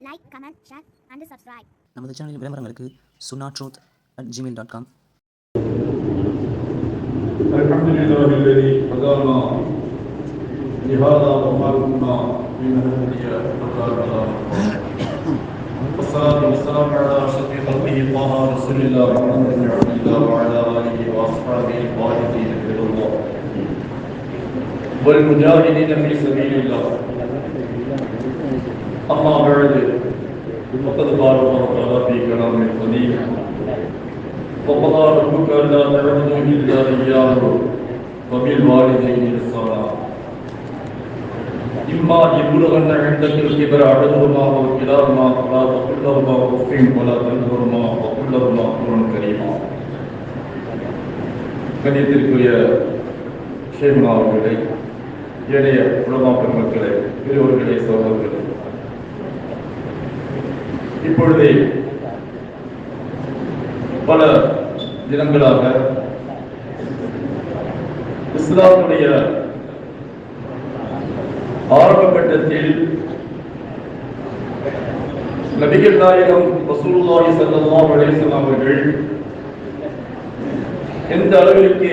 Like comment share and subscribe நமது சேனலின் விளம்பரங்களுக்கு Suna truth at Gmail dot com الحمد لله الذي هدانا لهذا وما كنا لنهتدي لولا هدانا والصلاة والسلام على أشرف خلقه طه رسول الله محمد بن عبد الله وعلى آله وأصحابه الطاهرين غير الله والمجاهدين في سبيل الله أما بعد فقد قال الله تعالى في كلامه القديم وقضى ربك الا تعبدوا الا اياه وبالوالدين احسانا اما يبلغن عندك الكبر احدهما او كلاهما فلا تقل لهما اف ولا تنهرهما وقل لهما قولا كريما கணியத்திற்குரிய ஷேகுனா அவர்களே ஏழைய உலமா பெருமக்களே பெரியவர்களே சோழர்களே இப்பொழுது பல தினங்களாக இஸ்லாமுடைய ஆரம்ப கட்டத்தில் நபிகள் நாயகம் ரசூலுல்லாஹி ஸல்லல்லாஹு அலைஹி வஸல்லம் அவர்கள் எந்த அளவிற்கு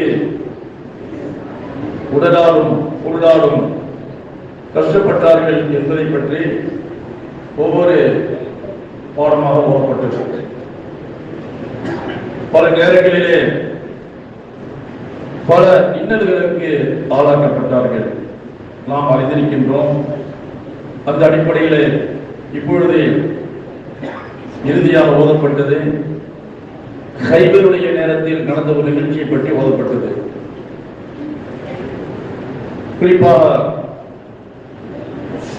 உடலாலும் பொருளாலும் கஷ்டப்பட்டார்கள் என்பதை பற்றி ஒவ்வொரு பாடமாக ஓடப்பட்டது பல நேரங்களிலே பல இன்னல்களுக்கு ஆளாக்கப்பட்டார்கள். நாம் அறிந்திருக்கின்றோம். அந்த அடிப்படையிலே இப்பொழுது இறுதியாக ஓதப்பட்டது. ஹைபருடைய நேரத்தில் நடந்த ஒரு நிகழ்ச்சியை பற்றி ஓதப்பட்டது. குறிப்பாக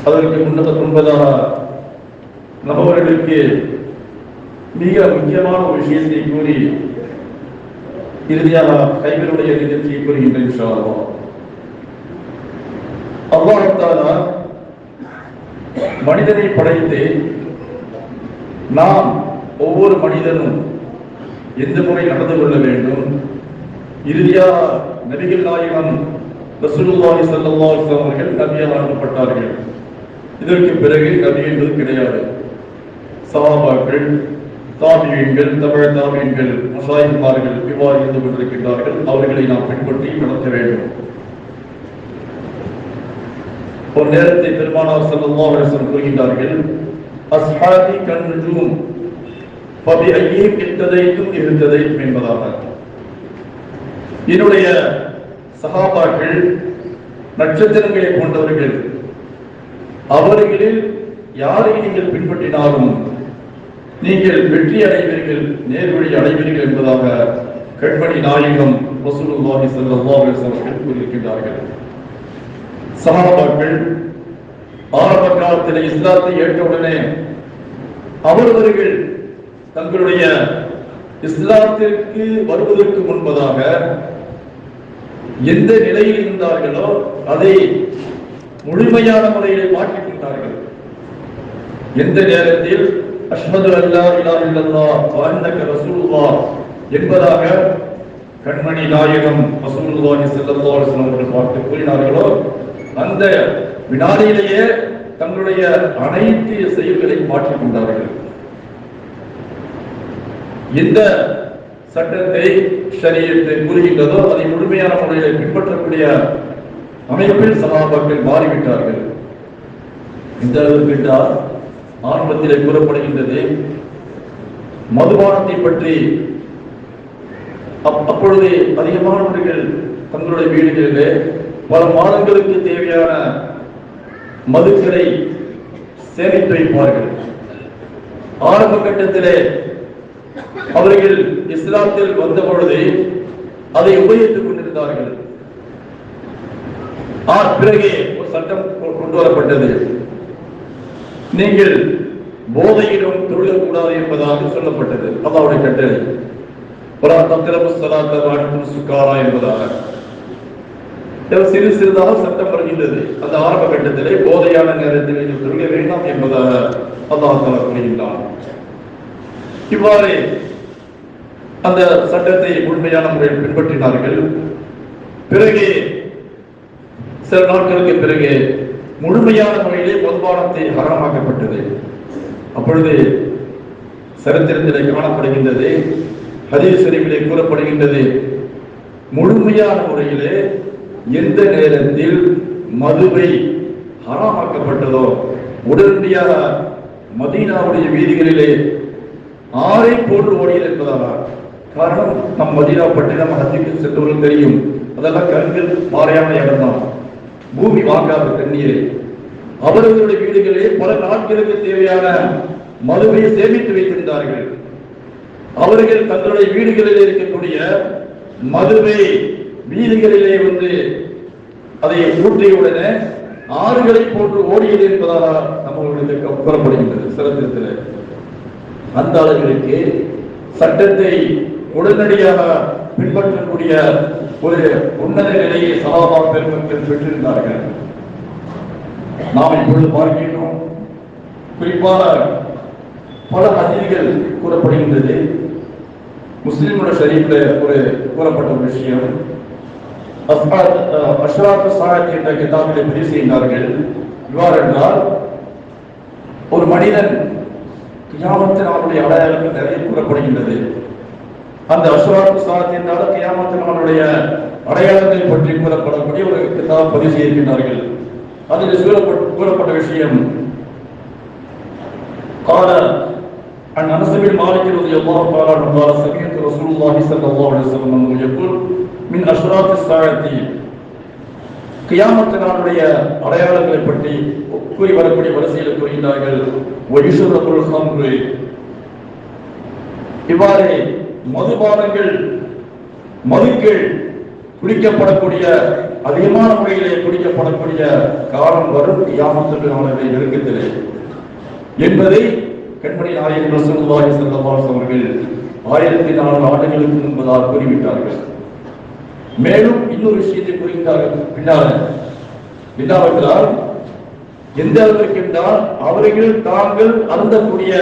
அதற்கு முன்னதாக முன்பதாக நபர்களுக்கு மிக முக்கியமான ஒரு விஷயத்தை கூறி இறுதியாக கைவினுடைய நிகழ்ச்சியை கூறுகின்ற இன்ஷா மனிதனை படைத்து நாம் ஒவ்வொரு மனிதனும் எந்த முறை நடந்து கொள்ள வேண்டும்? இறுதியாக நபிகள் நாயகம் ரசூலுல்லாஹி ஸல்லல்லாஹு அலைஹி வஸல்லம் அவர்கள் நபியாக அனுப்பப்பட்டார்கள். இதற்கு பிறகு நபி என்பது கிடையாது. சஹாபாக்கள் தாமியங்கள் தமிழ் தாமியங்கள் மசாயிமார்கள் இவ்வாறு இருந்து கொண்டிருக்கின்றார்கள். அவர்களை நாம் பின்பற்றி நடத்த வேண்டும். ஒரு நேரத்தை பெருமானார் செல்லமா அலைஹி கூறுகின்றார்கள் அஸ்ஹாதி கன்றும் பபி ஐயிஹிம் இஹ்ததைத்தும் இருந்ததையும் என்பதாக. என்னுடைய சகாபாக்கள் நட்சத்திரங்களை போன்றவர்கள் அவர்களில் யாரை நீங்கள் பின்பற்றினாலும் நீங்கள் வெற்றி அடைவீர்கள் நேர்வழி அடைவீர்கள் என்பதாக கண்மணி நாயகம் வசூலுல்லாஹி ஸல்லல்லாஹு அவர்கள் கூறியிருக்கின்றார்கள். சகாபாக்கள் ஆரம்ப காலத்தில் இஸ்லாத்தை ஏற்றவுடனே அவரவர்கள் தங்களுடைய இஸ்லாத்திற்கு வருவதற்கு முன்பதாக எந்த நிலையில் இருந்தார்களோ அதை முழுமையான முறையிலே மாற்றிக் கொண்டார்கள். எந்த நேரத்தில் அஷ்மது அல்லா இல்லா இல்லல்லா வ அன்னக என்பதாக கண்மணி நாயகம் ரசூலுல்லாஹி ஸல்லல்லாஹு அலைஹி வஸல்லம் அவர்கள் பார்த்து கூறினார்களோ அந்த வினாடியிலேயே தங்களுடைய அனைத்து செயல்களை மாற்றிக் கொண்டார்கள். எந்த சட்டத்தை சரியத்தை கூறுகின்றதோ அதை முழுமையான முறையில் பின்பற்றக்கூடிய அமைப்பில் சகாபாக்கள் மாறிவிட்டார்கள். இந்த அளவுக்கு ஆரம்பத்திலே கூறப்படுகின்றது. மதுபானத்தை பற்றி அப்- அப்பொழுது அதிகமானவர்கள் தங்களுடைய வீடுகளிலே பல மாதங்களுக்கு தேவையான மதுக்களை சேமித்து வைப்பார்கள். ஆரம்ப கட்டத்திலே அவர்கள் இஸ்லாத்தில் வந்த பொழுது அதை உபயோகித்துக் கொண்டிருந்தார்கள். பிறகு ஒரு சட்டம் கொ- கொண்டு வரப்பட்டது. நீங்கள் போதையிலும் தொழிலக்கூடாது என்பதாக சொல்லப்பட்டது. அல்லாவுடைய கட்டளை. ஒரு தத்திரமு சலாத்த வாழ்த்தும் சுக்காரா என்பதாக சிறு சிறிதாக சட்டம் வருகின்றது. அந்த ஆரம்ப கட்டத்திலே போதையான நேரத்தில் நீங்கள் தொழுக வேண்டாம் என்பதாக அல்லாஹ் தலா கூறுகின்றான். இவ்வாறு அந்த சட்டத்தை முழுமையான முறையில் பின்பற்றினார்கள். பிறகு சில நாட்களுக்கு பிறகு முழுமையான முறையிலே மதுபானத்தை ஹராமாக்கப்பட்டது. அப்பொழுது சரித்திரத்திலே காணப்படுகின்றது ஹதீஸ் சரிவிலே கூறப்படுகின்றது முழுமையான முறையிலே எந்த நேரத்தில் மதுவை ஹராமாக்கப்பட்டதோ உடனடியாக மதீனாவுடைய வீதிகளிலே ஆரை போன்று ஓடியது என்பதாக காரணம் நம் மதீனா பட்டினம் ஹஜ்ஜுக்கு சென்றவர்கள் தெரியும். அதெல்லாம் கண்கள் பாறையான இடம்தான் பூமி வாங்காத தண்ணீரை. அவர்களுடைய வீடுகளில் பல நாட்களுக்கு தேவையான மதுவை சேமித்து வைத்திருந்தார்கள். அவர்கள் தங்களுடைய வீடுகளில் இருக்கக்கூடிய மதுவை வீதிகளிலே வந்து அதை ஊற்றியவுடனே ஆறுகளை போன்று ஓடியது என்பதாக நம்மளுக்கு கூறப்படுகின்றது சிறத்திரத்தில் அந்த அளவிற்கு சட்டத்தை உடனடியாக பின்பற்றக்கூடிய ஒரு உன்னத நிலையை சகாபா பெருமக்கள் பெற்றிருந்தார்கள். நாம் இப்பொழுது பார்க்கின்றோம். குறிப்பாக பல ஹதீர்கள் கூறப்படுகின்றது. முஸ்லிமோட ஷரீஃப்ல ஒரு கூறப்பட்ட ஒரு விஷயம். அஸ்ஹாத் அஹ், அஷ்ராத் சாத் என்ற கிதாபிலே பதிவு செய்கிறார்கள் இவ்வாறு என்றால் ஒரு மனிதன் கியாமத்தின் அவருடைய அடையாளங்கள் நிறைய கூறப்படுகின்றது. அந்த அஸ்ராத் சாத் என்றால் கியாமத்தின் அவனுடைய அடையாளங்களை பற்றி கூறப்படக்கூடிய ஒரு கிதாப் பதிவு செய்திருக்கிறார்கள் அதில் கூறப்பட்ட கூறப்பட்ட விஷயம் قال عن انس بن مالك رضي الله تعالى عنه قال سمعت رسول الله صلى الله عليه وسلم يقول من اشراط الساعه கியாமத்து நாளுடைய அடையாளங்களை பற்றி கூறி வரக்கூடிய வரிசையில் கூறுகின்றார்கள் ஒயிசுரபுல் ஹம்ரு இவ்வாறு மதுபானங்கள் மதுக்கள் குடிக்கப்படக்கூடிய அதிகமான முறையிலே குடிக்கப்படக்கூடிய காலம் வரும் கியாமத்து நாளுடைய நெருக்கத்திலே. என்பதை கண்மணி நாயகன் ரசூலுல்லாஹி ஸல்லல்லாஹு அவர்கள் ஆயிரத்தி நாலு ஆண்டுகளுக்கு முன்பதாக கூறிவிட்டார்கள். மேலும் இன்னொரு விஷயத்தை கூறுகின்றார்கள் பின்னால் என்னவென்றால் எந்த அளவிற்கு என்றால் அவர்கள் தாங்கள் அருந்தக்கூடிய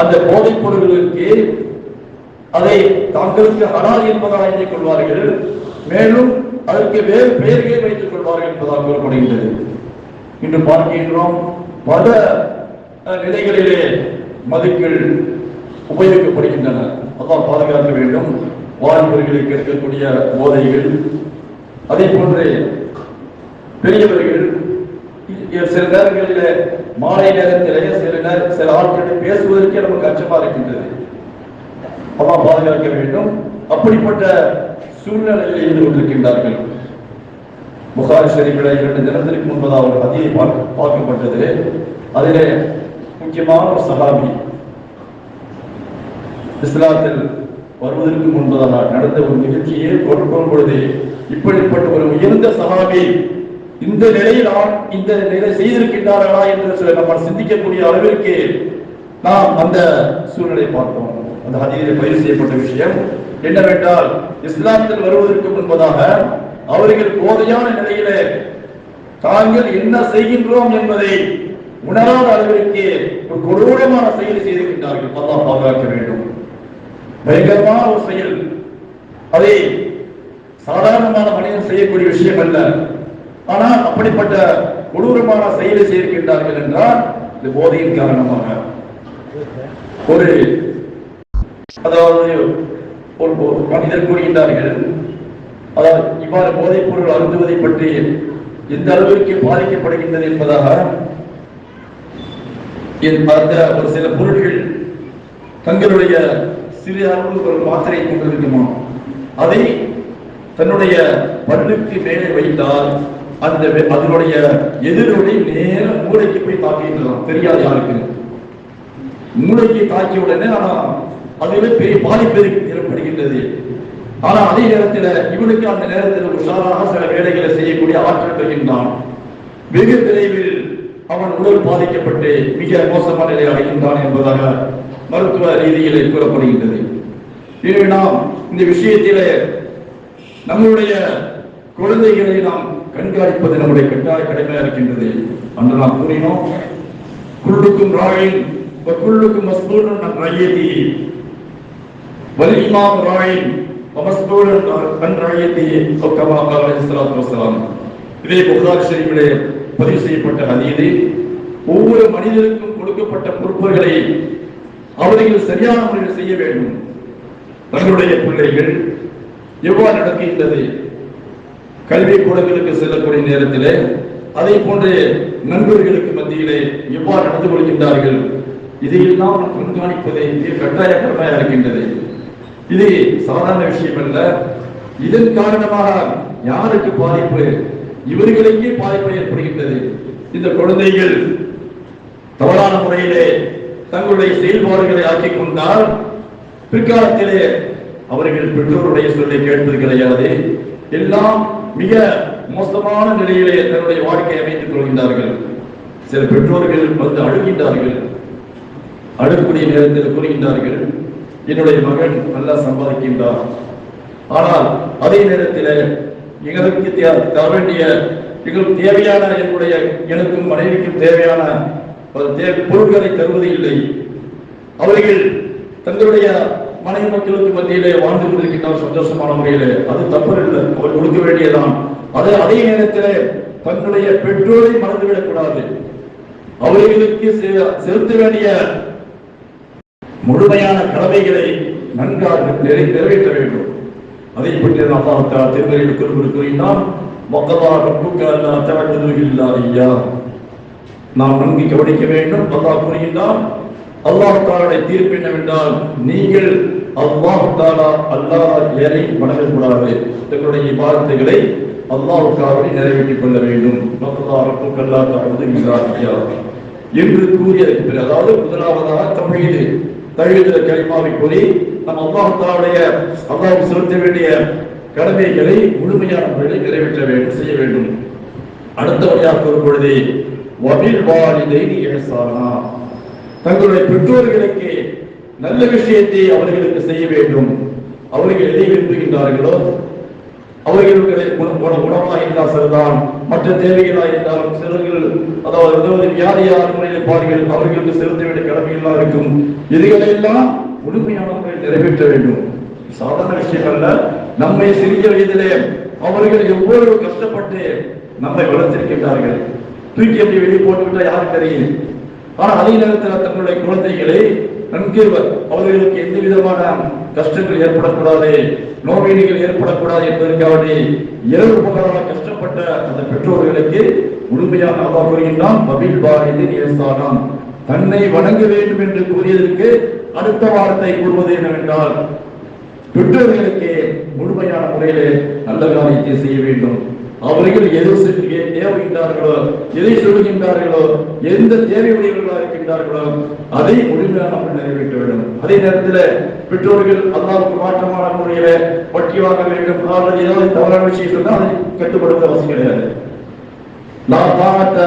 அந்த போதைப் பொருள்களுக்கு அதை தாங்களுக்கு ஹலால் என்பதாக எண்ணிக் கொள்வார்கள். மேலும் அதற்கு வேறு பெயர்களை வைத்துக் கொள்வார்கள் என்பதாக கூறப்படுகின்றது. இன்று பார்க்கின்றோம் மத நிலைகளிலே மதுக்கள் உபயோகிக்கப்படுகின்றன. அதான் பாதுகாக்க வேண்டும். வாலிபர்களுக்கு இருக்கக்கூடிய போதைகள். அதே போன்று பெரியவர்கள் சில நேரங்களிலே மாலை நேரத்திலே சில நேரம் சில ஆட்களை பேசுவதற்கே நமக்கு அச்சமா இருக்கின்றது. அம்மா பாதுகாக்க வேண்டும். அப்படிப்பட்ட சூழ்நிலையில் இருந்து கொண்டிருக்கின்றார்கள். புகாரி ஷெரீஃபில் இரண்டு தினத்திற்கு முன்பதாக ஒரு ஹதியை பார்க்க பார்க்கப்பட்டது அதிலே முக்கியமான ஒரு சகாபி இஸ்லாத்தில் வருவதற்கு முன்பதாக நடந்த ஒரு நிகழ்ச்சியை கொடுக்கும் பொழுது இப்படிப்பட்ட ஒரு உயர்ந்த சகாபி இந்த நிலையில் இந்த நிலை செய்திருக்கின்றார்களா என்று சில நம்ம சிந்திக்கக்கூடிய அளவிற்கு நாம் அந்த சூழ்நிலை பார்த்தோம். அந்த ஹதீரில் பயிர் செய்யப்பட்ட விஷயம் என்னவென்றால் இஸ்லாத்தில் வருவதற்கு முன்பதாக அவர்கள் போதையான நிலையிலே தாங்கள் என்ன செய்கின்றோம் என்பதை உணராத அளவிற்கு ஒரு கொடூரமான செயலை செய்திருக்கின்றார்கள் அல்லாஹ் பாதுகாக்க வேண்டும். பயங்கரமான ஒரு செயல். அதை சாதாரணமான மனிதன் செய்யக்கூடிய விஷயம் அல்ல. ஆனால் அப்படிப்பட்ட கொடூரமான செயலை செய்திருக்கின்றார்கள் என்றால் இந்த போதையின் காரணமாக. ஒரு அதாவது ஒரு மனிதர் கூறுகின்றார்கள். அதாவது இவ்வாறு போதைப் பொருள் அருந்துவதை பற்றி எந்த அளவிற்கு பாதிக்கப்படுகின்றது என்பதாக என் அந்த ஒரு சில பொருட்கள் தங்களுடைய சிறிய அளவு ஒரு மாத்திரை கொண்டிருக்குமா அதை தன்னுடைய பல்லுக்கு மேலே வைத்தால் அந்த அதனுடைய எதிரொலி நேரம் மூளைக்கு போய் தாக்குகின்றதாம். தெரியாது யாருக்கு. மூளைக்கு தாக்கிய உடனே ஆனா அதுவே பெரிய பாதிப்பு ஏற்படுகின்றது ஆனால் அதே நேரத்தில் இவனுக்கு அந்த நேரத்தில் உஷாராக சில வேலைகளை செய்யக்கூடிய ஆற்றல் பெறுகின்றான். வெகு விரைவில் அவன் உடல் பாதிக்கப்பட்டு மிக மோசமான நிலை அடைகின்றான் என்பதாக மருத்துவ ரீதியிலே கூறப்படுகின்றது. எனவே நாம் இந்த விஷயத்திலே நம்முடைய குழந்தைகளை நாம் கண்காணிப்பது நம்முடைய கட்டாய கடமையாக இருக்கின்றது. அன்று நாம் கூறினோம் குள்ளுக்கும் ராயின் குள்ளுக்கும் மஸ்பூர் நம் ரய்யதி வலிமாம் ராயின் வமஸ்தூரன் அன் ரய்யதி கமா கால இஸ்லாத்து இதே புகார் பதிவு செய்யப்பட்ட ஹதீது ஒவ்வொரு மனிதருக்கும் கொடுக்கப்பட்ட பொறுப்புகளை அவர்கள் சரியான முறையில் செய்ய வேண்டும். தங்களுடைய பிள்ளைகள் எவ்வாறு நடக்கின்றது? கல்வி கூடங்களுக்கு செல்லக்கூடிய நேரத்திலே அதே போன்ற நண்பர்களுக்கு மத்தியிலே எவ்வாறு நடந்து கொள்கின்றார்கள்? இதையெல்லாம் கண்காணிப்பதை கட்டாய கடமையாக இருக்கின்றது. இது சாதாரண விஷயம் அல்ல இதன் காரணமாக யாருக்கு பாதிப்பு? இவர்களுக்கே பாதிப்பு ஏற்படுகின்றது? இந்த குழந்தைகள் தவறான முறையிலே தங்களுடைய செயல்பாடுகளை ஆக்கிக் கொண்டால் பிற்காலத்திலே அவர்கள் பெற்றோருடைய சொல்லை கேட்பது கிடையாது. எல்லாம் மிக மோசமான நிலையிலே தன்னுடைய வாழ்க்கையை அமைத்துக் கொள்கின்றார்கள். சில பெற்றோர்கள் வந்து அழுகின்றார்கள். அழுகக்கூடிய நேரத்தில் கூறுகின்றார்கள். என்னுடைய மகன் நல்லா சம்பாதிக்கின்றார் ஆனால் அதே நேரத்தில் எங்களுக்கு தர வேண்டிய எங்களுக்கு தேவையான என்னுடைய எனக்கும் மனைவிக்கும் தேவையான பொருட்களை தருவது இல்லை. அவர்கள் தங்களுடைய மனைவி மக்களுக்கு மத்தியிலே வாழ்ந்து கொண்டிருக்கின்றார் சந்தோஷமான முறையிலே. அது தவறில்லை அவர் கொடுக்க வேண்டியதான் அது அதே நேரத்தில் தங்களுடைய பெற்றோரை மறந்துவிடக் கூடாது அவர்களுக்கு செ- செலுத்த வேண்டிய முழுமையான கடமைகளை நன்றாக நிறை நிறைவேற்ற வேண்டும். அதை பற்றி அல்லாஹ் திருமறையில் குறிப்பிட்டு கூறினால் வக்கதா அல்லா தஅபுது நாம் நன்கு கவனிக்க வேண்டும். அல்லாஹ் கூறுகின்றான் அல்லாஹ் தஆலாவுடைய தீர்ப்பு என்னவென்றால் நீங்கள் அல்லாஹ் தாலா அல்லாஹ் ஏனை வணங்கக்கூடாது தங்களுடைய இபாதத்துகளை அல்லாஹுக்காக நிறைவேற்றிக் கொள்ள வேண்டும். வக்கதா அல்லா தஅபுது என்று கூறியதற்கு அதாவது முதலாவதாக தௌஹீது தௌஹீதுல கலிமாவை கூறி நம் அல்லாஹ் தஆலாவுடைய அல்லாஹ் செலுத்த வேண்டிய கடமைகளை முழுமையான முறையில் நிறைவேற்ற வேண்டும் செய்ய வேண்டும். அடுத்தபடியாக கூறும் பொழுது வபில் வாலிதைனி இஹ்சானா. தங்களுடைய பெற்றோர்களுக்கு நல்ல விஷயத்தை அவர்களுக்கு செய்ய வேண்டும். அவர்கள் எதை விரும்புகின்றார்களோ அவர்களுடைய குண- குண- இருந்தால் மற்ற தேவைகளாயிருந்தாலும் சிலர்கள் அதாவது ஏதாவது வியாதியான முறையில் பாருங்கள் அவர்களுக்கு செலுத்த வேண்டிய கடமைகளாக இருக்கும். இதுகளெல்லாம் முழுமையான நிறைவேற்ற வேண்டும். சாதாரண விஷயம் அல்ல நம்மை சிறிய வயதிலே அவர்கள் எவ்வளவு கஷ்டப்பட்டு நம்மை வளர்த்திருக்கின்றார்கள். தூக்கி அப்படி வெளியே போட்டுவிட்டா யாருக்கு தெரியும்? ஆனால் அதே நேரத்தில் தங்களுடைய குழந்தைகளை நன்கு அவர்களுக்கு எந்த விதமான கஷ்டங்கள் ஏற்படக்கூடாது நோவீனிகள் ஏற்படக்கூடாது என்பதற்காக இரவு பகலாக கஷ்டப்பட்ட அந்த பெற்றோர்களுக்கு முழுமையாக அல்லாஹ் கூறுகின்றான் பபில் பாரிதின் ஏசானாம் தன்னை வணங்க வேண்டும் என்று கூறியதற்கு அடுத்த வார்த்தை கூறுவது என்னவென்றால் பெற்றோர்களுக்கு முழுமையான முறையிலே நல்ல காரியத்தை செய்ய வேண்டும். அவர்கள் எது சென்று தேவைகின்றார்களோ எதை சொல்கின்றார்களோ எந்த தேவை உடையவர்களாக இருக்கின்றார்களோ அதை முழுமையாக நம்ம நிறைவேற்ற வேண்டும். அதே நேரத்தில் பெற்றோர்கள் அல்லாவுக்கு மாற்றமான முறையில வட்டி வாங்க வேண்டும். அல்லது ஏதாவது தவறான விஷயம் சொன்னால் அதை கட்டுப்படுத்த அவசியம் கிடையாது. நான் தானத்த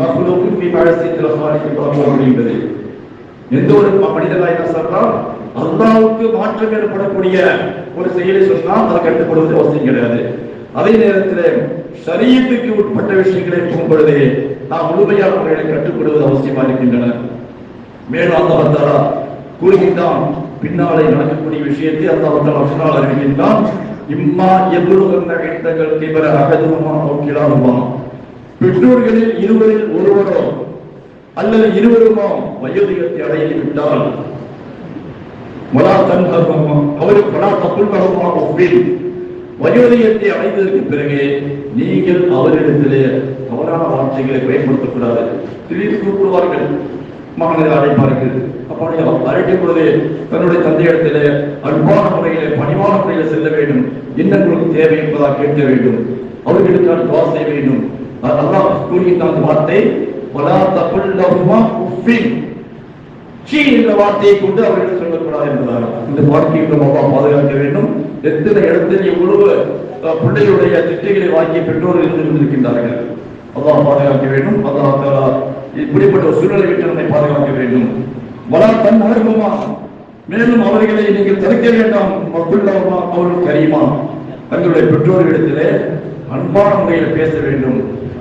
மகளுக்கும் நீ பார்க்க முடியுது எந்த ஒரு மனிதனாய் என்ன அல்லாவுக்கு மாற்றம் ஏற்படக்கூடிய ஒரு செயலை சொன்னால் அதை கட்டுப்படுவது அவசியம் கிடையாது. அதே நேரத்தில் சரியத்துக்கு உட்பட்ட விஷயங்களை போகும்பொழுது நாம் முழுமையாக அவர்களை கட்டுப்படுவது அவசியமா இருக்கின்றன. மேலும் அல்லாஹ் தாலா கூறுகின்றான் பின்னாலே நடக்கக்கூடிய விஷயத்தை அந்த தாலா பின்னால் அறிவிக்கின்றான் இம்மா எவ்வளவு இட்டங்கள் கிபர அகதுமா நோக்கிலாகுமா பெற்றோர்களில் இருவரில் ஒருவரோ அல்லது இருவருமா வயோதிகத்தை அடைந்து விட்டால் வலா தன்ஹர்ஹுமா அவருக்கு வலா தகுல்ஹுமா உஃபில் வயோதிகத்தை அடைந்ததற்கு பிறகு நீங்கள் அவரிடத்திலே தவறான வார்த்தைகளை பயன்படுத்தக்கூடாது. திடீர்னு கூப்பிடுவார்கள். மகனை அழைப்பார்கள். அப்படி அழைக்கும் பொழுது தன்னுடைய தந்தையிடத்திலே அன்பான முறையிலே பணிவான முறையில் செல்ல வேண்டும். என்ன உங்களுக்கு தேவை என்பதாக கேட்க வேண்டும். அவர்களுக்கான துவா செய்ய வேண்டும். அல்லாஹ் கூறுகின்ற அந்த வார்த்தை பலா தகுல்லஹுமா உஃபின் சீ என்ற வார்த்தையை கொண்டு அவர்கள் சொல்லக்கூடாது என்பதாக இந்த வார்த்தையை நம்ம பாதுகாக்க வேண்டும். எத்தனை இடத்தில் எவ்வளவு பிள்ளையுடைய பிள்ளைகளுடைய திட்டைகளை வாங்கிய பெற்றோர் இருந்து கொண்டிருக்கின்றார்கள் அல்லாஹ் பாதுகாக்க வேண்டும். அல்லாஹ் இப்படிப்பட்ட ஒரு சூழலை விட்டு நம்மை பாதுகாக்க வேண்டும். வலா தன் அருகுமா மேலும் அவர்களை நீங்கள் தடுக்க வேண்டாம். மக்குள்ளவமா அவர்கள் கரியுமா தங்களுடைய பெற்றோர்களிடத்திலே அன்பான முறையில் பேச வேண்டும்.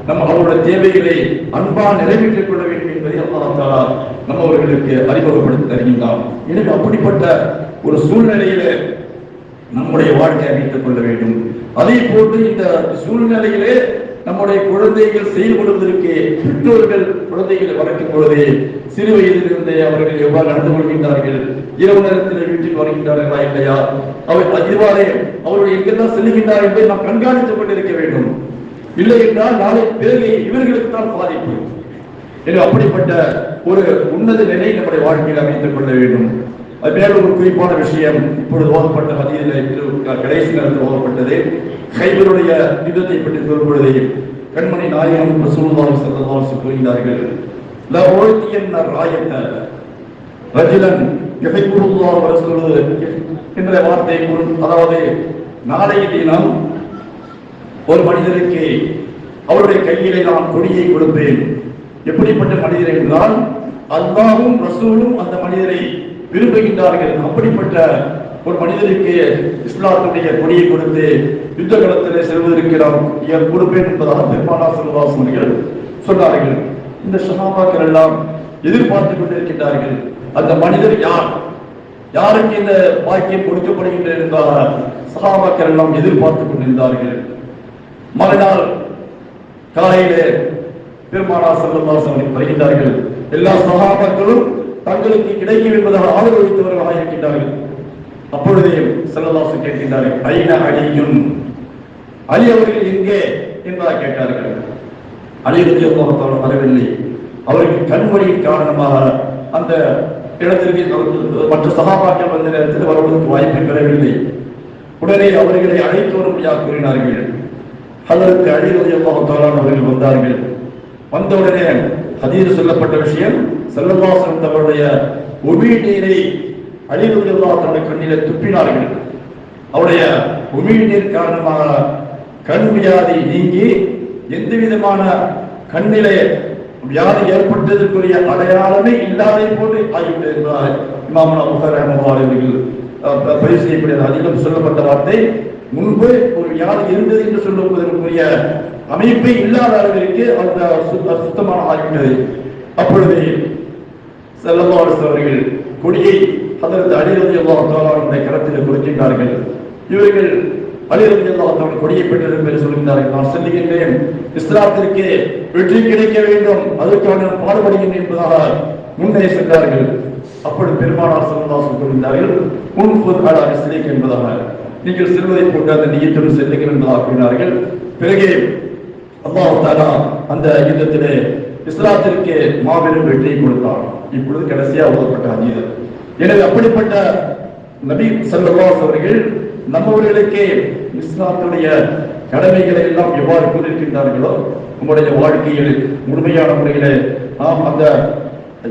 நம்ம அவருடைய தேவைகளை அன்பா நிறைவேற்றிக் கொள்ள வேண்டும் என்பதை அல்லாஹாலா நம்ம அவர்களுக்கு அறிமுகப்படுத்தி தருகின்றான். எனவே அப்படிப்பட்ட ஒரு சூழ்நிலையிலே நம்முடைய வாழ்க்கையை அமைத்துக் கொள்ள வேண்டும். அதே போன்று இந்த சூழ்நிலையிலே நம்முடைய குழந்தைகள் செயல்படுவதற்கு பெற்றோர்கள் குழந்தைகளை வளர்க்கும் பொழுது சிறு வயதிலிருந்தே அவர்கள் எவ்வாறு நடந்து கொள்கின்றார்கள் இரவு நேரத்தில் வீட்டில் வருகின்றார்களா இல்லையா? அவர் இவ்வாறே அவர்கள் எங்கெல்லாம் செல்கின்றார் என்பதை நாம் கண்காணித்துக் கொண்டிருக்க வேண்டும். இல்லை என்றால் நாளை பிறகு இவர்களுக்கு தான் பாதிப்பு. எனவே அப்படிப்பட்ட ஒரு உன்னத நிலை நம்முடைய வாழ்க்கையில் அமைத்துக் கொள்ள வேண்டும். மேலும் ஒரு குறிப்பான விஷயம் இப்பொழுது ஓதப்பட்ட மதியில் கடைசி நேரத்தில் ஓதப்பட்டது. கைவருடைய யுத்தத்தை பற்றி சொல்லும் பொழுது கண்மணி நாயகம் ரசூலுல்லாஹி ஸல்லல்லாஹு அலைஹி கூறுகிறார்கள் லா ஓழ்த்தியன்ன ராயத்த ரஜுலன் யுஹிப்புல்லாஹு வ ரசூலுஹு என்ற வார்த்தை கூறும் அதாவது நாளைய தினம் ஒரு மனிதருக்கு அவருடைய கையிலே நான் கொடியை கொடுப்பேன். எப்படிப்பட்ட மனிதர் என்றால் அல்லாவும் ரசூலும் அந்த மனிதரை விரும்புகின்றார்கள். அப்படிப்பட்ட ஒரு மனிதருக்கு இஸ்லாத்துடைய கொடியை கொடுத்து யுத்த களத்திலே செல்வதற்கு நாம் என் கொடுப்பேன் என்பதாக பெருமானா செல்வாசமர்கள் சொன்னார்கள். இந்த சகாபாக்கள் எல்லாம் எதிர்பார்த்துக் கொண்டிருக்கின்றார்கள். அந்த மனிதர் யார்? யாருக்கு இந்த வாக்கியம் கொடுக்கப்படுகின்ற என்றால் சகாபாக்கள் எல்லாம் எதிர்பார்த்துக் கொண்டிருந்தார்கள். மறுநாள் காலையிலே பெருமானா செல்லல்லாசன் வருகின்றார்கள். எல்லா சகாபாக்களும் தங்களுக்கு கிடைக்கும் என்பதாக ஆதரவளித்தவர்களாக இருக்கின்றார்கள். அப்பொழுதே செல்லதாசு கேட்கின்றார்கள் ஐன அழியும் அலி அவர்கள் எங்கே என்பதாக கேட்டார்கள். அலி ரஜியல்லாஹால வரவில்லை. அவருக்கு கண்மொழியின் காரணமாக அந்த இடத்திற்கு மற்ற சகாபாக்கள் வந்த நேரத்தில் வருவதற்கு வாய்ப்பு பெறவில்லை உடனே அவர்களை அழைத்து வரும்படியாக கூறினார்கள். அதற்கு அலி அவர்கள் வந்தார்கள். வந்தவுடனே ஹதீர் சொல்லப்பட்ட விஷயம் செல்லவாசன் தவறுடைய உமி நீரை அலி ரஜியல்லாஹால கண்ணிலே துப்பினார்கள். அவருடைய உமி நீர் காரணமாக கண் வியாதி நீங்கி எந்த விதமான கண்ணிலே வியாதி ஏற்பட்டதற்குரிய அடையாளமே இல்லாதே போன்று ஆகிவிட்டது என்பதாக இமாமனா புகார் அவர்கள் பரிசு பதிவு செய்யக்கூடிய அதிகம் சொல்லப்பட்ட வார்த்தை. முன்பு ஒரு வியாதி இருந்தது என்று சொல்லுவதற்குரிய அமைப்பே இல்லாத அளவிற்கு அந்த சுத்தமான ஆகிவிட்டது அப்பொழுது செல்லல்லாஸ் அவர்கள் கொடியை அதற்கு அலிரதி அல்லாஹாலுடைய கரத்தில் கொடுக்கின்றார்கள் இவர்கள் அலிரதி அல்லாஹால கொடியை பெற்றிருக்கும் என்று சொல்கின்றார்கள். நான் சொல்லுகின்றேன் இஸ்லாத்திற்கு வெற்றி கிடைக்க வேண்டும் அதற்காக நான் பாடுபடுகின்றேன் என்பதாக முன்னே சென்றார்கள் அப்படி பெருமானார் செல்லதாசன் கூறுகின்றார்கள் முன்பு அலா இஸ்லிக் என்பதாக. நீங்கள் செல்வதை போட்டு அந்த நீயத்தோடு செல்லுங்கள் என்பதாக கூறினார்கள். பிறகு அல்லாஹ் தாலா அந்த யுத்தத்திலே இஸ்லாத்திற்கு மாபெரும் வெற்றியை கொடுத்தார். இப்பொழுது கடைசியாக ஓதப்பட்ட அதீதம் எனவே அப்படிப்பட்ட நபி சல்லாஸ் அவர்கள் நம்மவர்களுக்கு இஸ்லாத்துடைய கடமைகளை எல்லாம் எவ்வாறு கூறியிருக்கின்றார்களோ உங்களுடைய வாழ்க்கையில் முழுமையான முறையிலே நாம் அந்த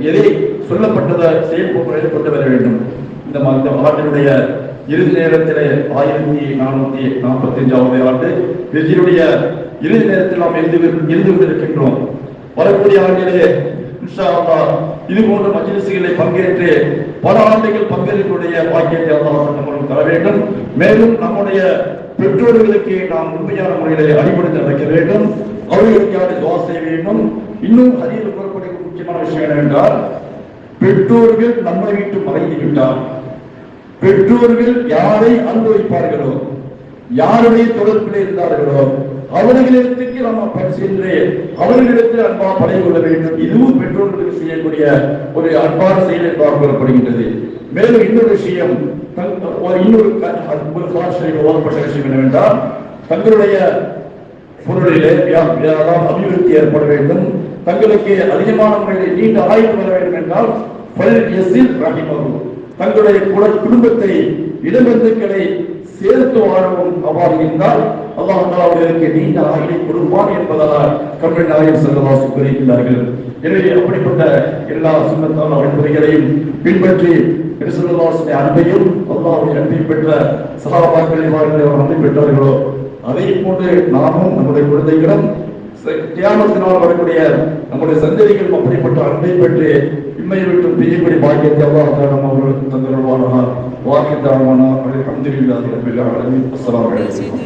எதை சொல்லப்பட்டதை செயல்முறையில் கொண்டு வர வேண்டும். இந்த ம- இறுதி நேரத்திலே ஆயிரத்தி நானூத்தி நாற்பத்தி அஞ்சாவது ஆண்டு வெற்றியுடைய இறுதி நேரத்தில் நாம் இருந்து இருந்து கொண்டிருக்கின்றோம். வரக்கூடிய ஆண்டிலே இது போன்ற மஜிலிசுகளை பங்கேற்று பல ஆண்டுகள் பங்களிப்புடைய பாக்கியத்தை அல்லாஹ் நம்மளுக்கு தர வேண்டும். மேலும் நம்முடைய பெற்றோர்களுக்கு நாம் உண்மையான முறையிலே அடிபடுத்தி நடக்க வேண்டும். அவர்களுக்கான துவா செய்ய வேண்டும்? இன்னும் அதில் கூறக்கூடிய முக்கியமான விஷயம் என்னவென்றால் பெற்றோர்கள் நம்மை விட்டு மறைந்து விட்டார் பெற்றோர்கள் யாரை அனுபவிப்பார்களோ யாருடைய தொடர்பில் இருந்தார்களோ அவர்களிடத்துக்கு நம்ம சென்று அவர்களிடத்தில் அன்பா படை கொள்ள வேண்டும். இதுவும் பெற்றோர்களுக்கு செய்யக்கூடிய ஒரு அன்பான செயல் என்பதாக கூறப்படுகின்றது. மேலும் இன்னொரு விஷயம் இன்னொரு ஓதப்பட்ட விஷயம் என்னவென்றால் தங்களுடைய பொருளிலே அபிவிருத்தி ஏற்பட வேண்டும். தங்களுக்கு அதிகமான முறையில் நீண்ட ஆய்வு வர வேண்டும் என்றால் பல் எசில் தங்களுடைய குல குடும்பத்தை இடம்பெந்துக்களை சேர்த்து வாழவும் அவ்வாறு இருந்தால் அல்லாஹ் அவர்களுக்கு நீண்ட ஆயுளை கொடுப்பான் என்பதால் கம்பெனி நாயகம் செல்லவாசு கூறுகின்றார்கள் எனவே அப்படிப்பட்ட எல்லா சுண்ணத்தான வழிமுறைகளையும் பின்பற்றி செல்லவாசுடைய அன்பையும் அல்லாஹ்வுடைய அன்பை பெற்ற சகாபாக்களை வாழ்க்கை அன்பை பெற்றார்களோ அதை போன்று நாமும் நம்முடைய குழந்தைகளும் தியானத்தினால் வரக்கூடிய நம்முடைய சந்ததிகள் அப்படிப்பட்ட அன்பை பெற்று இம்மையை விட்டு பிரியப்படி பாக்கியத்தை அல்லாஹ் நம்ம அவர்களுக்கு தந்தருவானா வாக்கியத்தான அலமதுல்லாஹி ரபில் ஆலமீன். அஸ்ஸலாமு அலைக்கும்.